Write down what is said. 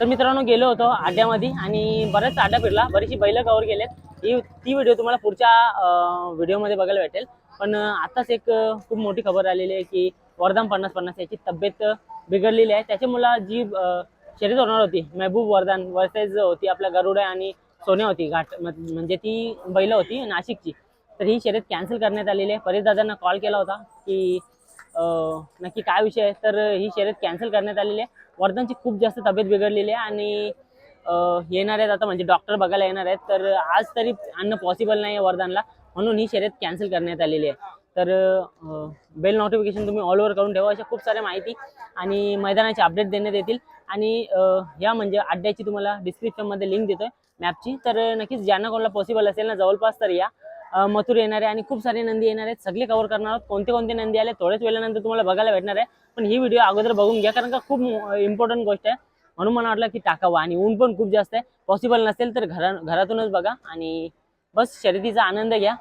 तर मित्रांनो गेलो होतो आड्यामध्ये आणि बऱ्याच आड्या फिरला बरीचशी बैल कवर गेलेत ही ती व्हिडिओ तुम्हाला पुढच्या व्हिडिओमध्ये बघायला भेटेल. पण आताच एक खूप मोठी खबर आलेली आहे की वरदान पन्नास पन्नास याची तब्येत बिघडलेली आहे. त्याच्यामुळे जी शर्यत होणार होती महबूब वरदान वर्सेस होती आपल्या गरुडा आणि सोन्या होती घाट म्हणजे ती बैल होती नाशिकची. तर ही शर्यत कॅन्सल करण्यात आलेली आहे. परेश दादांना कॉल केला होता की नक्की काय विषय आहे तर ही शर्यत कॅन्सल करण्यात आलेली आहे. वर्धनची खूप जास्त तब्येत बिघडलेली आहे आणि येणार आहेत आता म्हणजे डॉक्टर बघायला येणार आहेत तर आज तरी आणणं पॉसिबल नाही आहे वर्धनला म्हणून ही शर्यत कॅन्सल करण्यात आलेली आहे. तर बेल नोटिफिकेशन तुम्ही ऑल ओव्हर करून ठेवा अशा खूप साऱ्या माहिती आणि मैदानाचे अपडेट देण्यात येतील. आणि या म्हणजे अड्ड्याची तुम्हाला डिस्क्रिप्शनमध्ये लिंक देतोय मॅपची तर नक्कीच ज्यांना कोणाला पॉसिबल असेल ना जवळपास तर या. मथुर येणार आहे आणि खूप सारे नंदी येणार. आहेत सगळे कव्हर करणार आहोत. कोणते कोणते नंदी आले थोड्याच वेळानंतर तुम्हाला बघायला भेटणार आहे. पण ही व्हिडिओ अगोदर बघून घ्या कारण का खूप इम्पॉर्टंट गोष्ट आहे. म्हणून मला वाटलं की टाकावं आणि ऊन पण खूप जास्त आहे. पॉसिबल नसेल तर घरा घरातूनच बघा आणि बस शर्यतीचा आनंद घ्या.